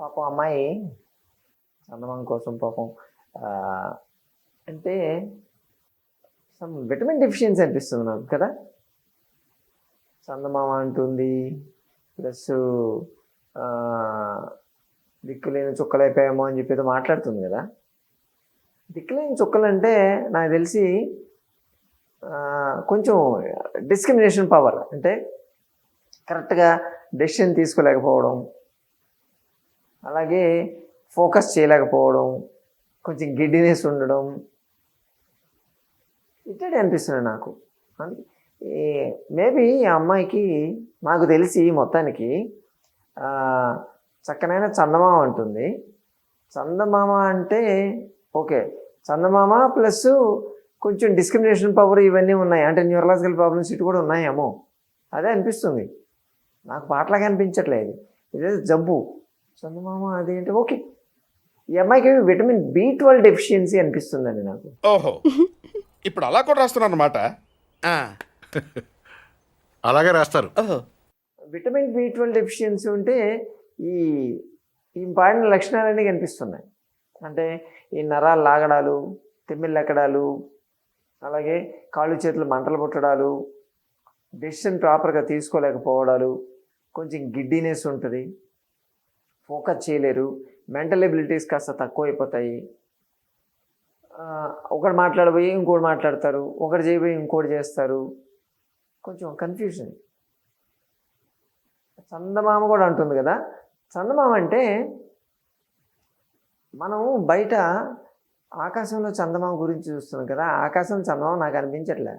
పాపం అమ్మాయి చందమం కోసం పాపం అంటే సమ్ విటమిన్ డెఫిషియన్సీ అనిపిస్తుంది నాకు కదా? చందమామ అంటుంది ప్లస్ దిక్కులేని అయిపోయామో అని చెప్పి మాట్లాడుతుంది కదా? దిక్కులేని చుక్కలు అంటే నాకు తెలిసి కొంచెం డిస్క్రిమినేషన్ పవర్ అంటే కరెక్ట్గా డెసిషన్ తీసుకోలేకపోవడం అలాగే ఫోకస్ చేయలేకపోవడం కొంచెం గిడ్డినెస్ ఉండడం ఇట్టడే అనిపిస్తుంది నాకు. మేబీ ఆ అమ్మాయికి నాకు తెలిసి మొత్తానికి చక్కనైన చందమామ ఉంటుంది. చందమామ అంటే ఓకే చందమామ ప్లస్ కొంచెం డిస్క్రిమినేషన్ పవర్ ఇవన్నీ ఉన్నాయి. అంటే న్యూరలాజికల్ ప్రాబ్లమ్స్ ఇటు కూడా ఉన్నాయేమో. అదే అనిపిస్తుంది. నాకు పాటలాగా అనిపించట్లేదు. ఇదే జబ్బు. చందమామ అదేంటి? ఓకే. ఈ అమ్మాయికి విటమిన్ బి ట్వెల్వ్ డెఫిషియన్సీ అనిపిస్తుందండి నాకు. ఓహో. ఇప్పుడు అలా కూడా రాస్తున్నారు అనమాట అలాగే రాస్తారు. ఓహో. విటమిన్ బి ట్వెల్వ్ డెఫిషియన్సీ ఉంటే ఈ ఈ పాడిన లక్షణాలన్నీ కనిపిస్తున్నాయి. అంటే ఈ నరాలు లాగడాలు తిమ్మిళ్ళు ఎక్కడాలు అలాగే కాళ్ళు చేతులు మంటలు పుట్టడాలు డెసిషన్ ప్రాపర్గా తీసుకోలేకపోవడాలు కొంచెం గిడ్డీనెస్ ఉంటుంది. ఫోకస్ చేయలేరు. మెంటల్ ఎబిలిటీస్ కాస్త తక్కువ అయిపోతాయి ఒకడు మాట్లాడబోయి ఇంకోటి మాట్లాడతారు. ఒకటి చేయబోయి ఇంకోటి చేస్తారు. కొంచెం కన్ఫ్యూజన్ చందమామ కూడా అంటుంది కదా. చందమామ అంటే మనం బయట ఆకాశంలో చందమామ గురించి చూస్తున్నాం కదా ఆకాశం చందమామ నాకు అనిపించట్లే.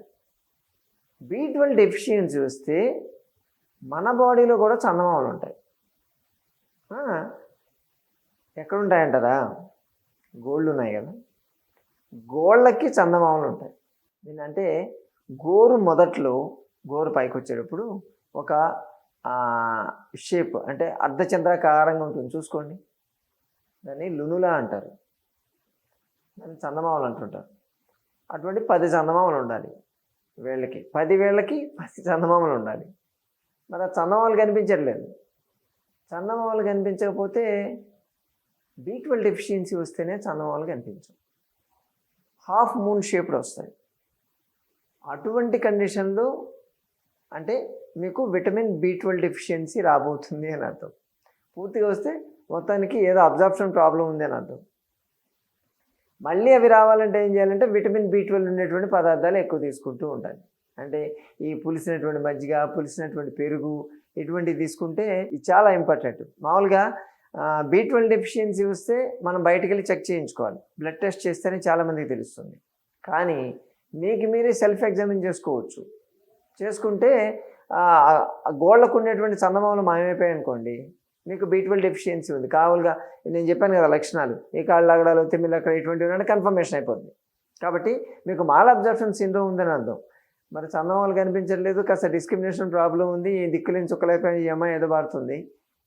బీ ట్వెల్వ్ డెఫిషియన్సీ వస్తే మన బాడీలో కూడా చందమామలు ఉంటాయి. ఎక్కడుంటాయంటారా? గోళ్ళు ఉన్నాయి కదా. గోళ్ళకి చందమామలు ఉంటాయి. దీని గోరు మొదట్లో గోరు పైకి వచ్చేటప్పుడు ఒక షేప్ అంటే అర్ధచంద్రాకారంగా ఉంటుంది. చూసుకోండి. దాన్ని లునులా అంటారు. దాన్ని చందమామలు అంటుంటారు. అటువంటి పది చందమామలు ఉండాలి వేళ్ళకి. పది వేళ్ళకి పది చందమామలు ఉండాలి. మరి ఆ చందమామలు కనిపించట్లేదు. చందమామలు కనిపించకపోతే బీ ట్వెల్వ్ డెఫిషియన్సీ వస్తేనే చందమామలు కనిపించవు. హాఫ్ మూన్ షేప్డ్ వస్తాయి. అటువంటి కండిషన్లో అంటే మీకు విటమిన్ బి ట్వెల్వ్ డెఫిషియన్సీ రాబోతుంది అని అర్థం. పూర్తిగా వస్తే మొత్తానికి ఏదో అబ్జార్ప్షన్ ప్రాబ్లం ఉంది అని అర్థం. మళ్ళీ అవి రావాలంటే ఏం చేయాలంటే విటమిన్ బి ట్వెల్వ్ ఉండేటువంటి పదార్థాలు ఎక్కువ తీసుకుంటూ ఉండాలి. అంటే ఈ పులిసినటువంటి మజ్జిగ పులిసినటువంటి పెరుగు ఇటువంటివి తీసుకుంటే ఇది చాలా ఇంపార్టెంట్. మామూలుగా బి ట్వెల్వ్ డెఫిషియన్సీ వస్తే మనం బయటకు వెళ్ళి చెక్ చేయించుకోవాలి. బ్లడ్ టెస్ట్ చేస్తేనే చాలామందికి తెలుస్తుంది. కానీ మీకు మీరే సెల్ఫ్ ఎగ్జామిన్ చేసుకోవచ్చు. చేసుకుంటే ఆ, గోళ్ళకు ఉండేటువంటి చందమామలు మాయమైపోయాయి అనుకోండి మీకు బీ ట్వెల్వ్ డెఫిషియన్సీ ఉంది. కావాలిగా నేను చెప్పాను కదా లక్షణాలు. ఈ కాళ్ళు అగడాలు తిమ్మిళ్ళు అక్కడ ఇటువంటివి ఉన్నాయని కన్ఫర్మేషన్ అయిపోతుంది కాబట్టి మీకు మాల్ అబ్జర్ప్షన్ సిండ్రోమ్ ఉందని అర్థం. మరి చందమామలు కనిపించట్లేదు కాస్త డిస్క్రిమినేషన్ ప్రాబ్లం ఉంది ఈ దిక్కులేని చుక్కలైపోయిన ఈ అమ్మాయి ఏదో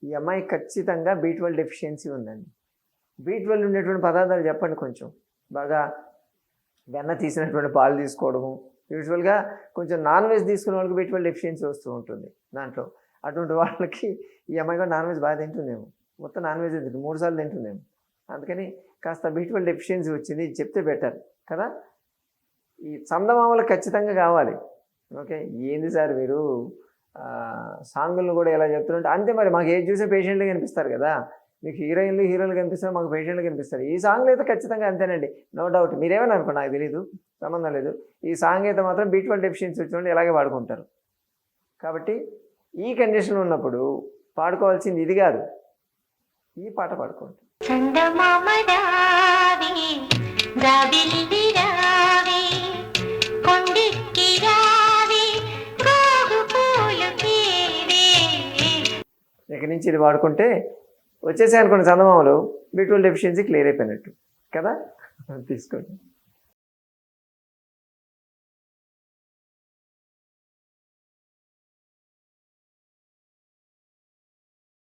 ఈ అమ్మాయి ఖచ్చితంగా బీ ట్వెల్వ్ డెఫిషియన్సీ ఉందండి. బీ ట్వెల్వ్ ఉండేటువంటి పదార్థాలు చెప్పండి కొంచెం. బాగా వెన్న తీసినటువంటి పాలు తీసుకోవడము. యూజువల్గా కొంచెం నాన్ వెజ్ తీసుకునే వాళ్ళకి బీ ట్వెల్వ్ డెఫిషియన్సీ వస్తూ ఉంటుంది. దాంట్లో అటువంటి వాళ్ళకి ఈ అమ్మాయి కూడా నాన్ వెజ్ బాగా తింటుందేమో. మొత్తం నాన్ వెజ్ తింటుంది. మూడు సార్లు తింటుందేమో. అందుకని కాస్త బీట్వల్ డెఫిషియన్సీ వచ్చింది. చెప్తే బెటర్ కదా? ఈ చందమామలు ఖచ్చితంగా కావాలి. ఓకే? ఏంది సార్ మీరు సాంగులను కూడా ఎలా చెప్తుంటే అంతే మరి మాకు ఏది చూసే పేషెంట్లు కనిపిస్తారు కదా? మీకు హీరోయిన్లు హీరోలు కనిపిస్తారు మాకు పేషెంట్లు కనిపిస్తారు. ఈ సాంగ్లు అయితే ఖచ్చితంగా అంతేనండి. నో డౌట్ మీరేమని అనుకోండి నాకు తెలియదు సంబంధం లేదు. ఈ సాంగ్ అయితే మాత్రం బీట్వల్ డెఫిషియన్సీ వచ్చిన ఇలాగే వాడుకుంటారు. కాబట్టి ఈ కండిషన్ ఉన్నప్పుడు పాడుకోవాల్సింది ఇది కాదు. ఈ పాట పాడుకోండి. ఇక్కడి నుంచి ఇది వాడుకుంటే వచ్చేసాయి అనుకోండి చందమామలు బీ ట్వెల్వ్ డెఫిషియన్సీ క్లియర్ అయిపోయినట్టు. కదా? తీసుకోండి.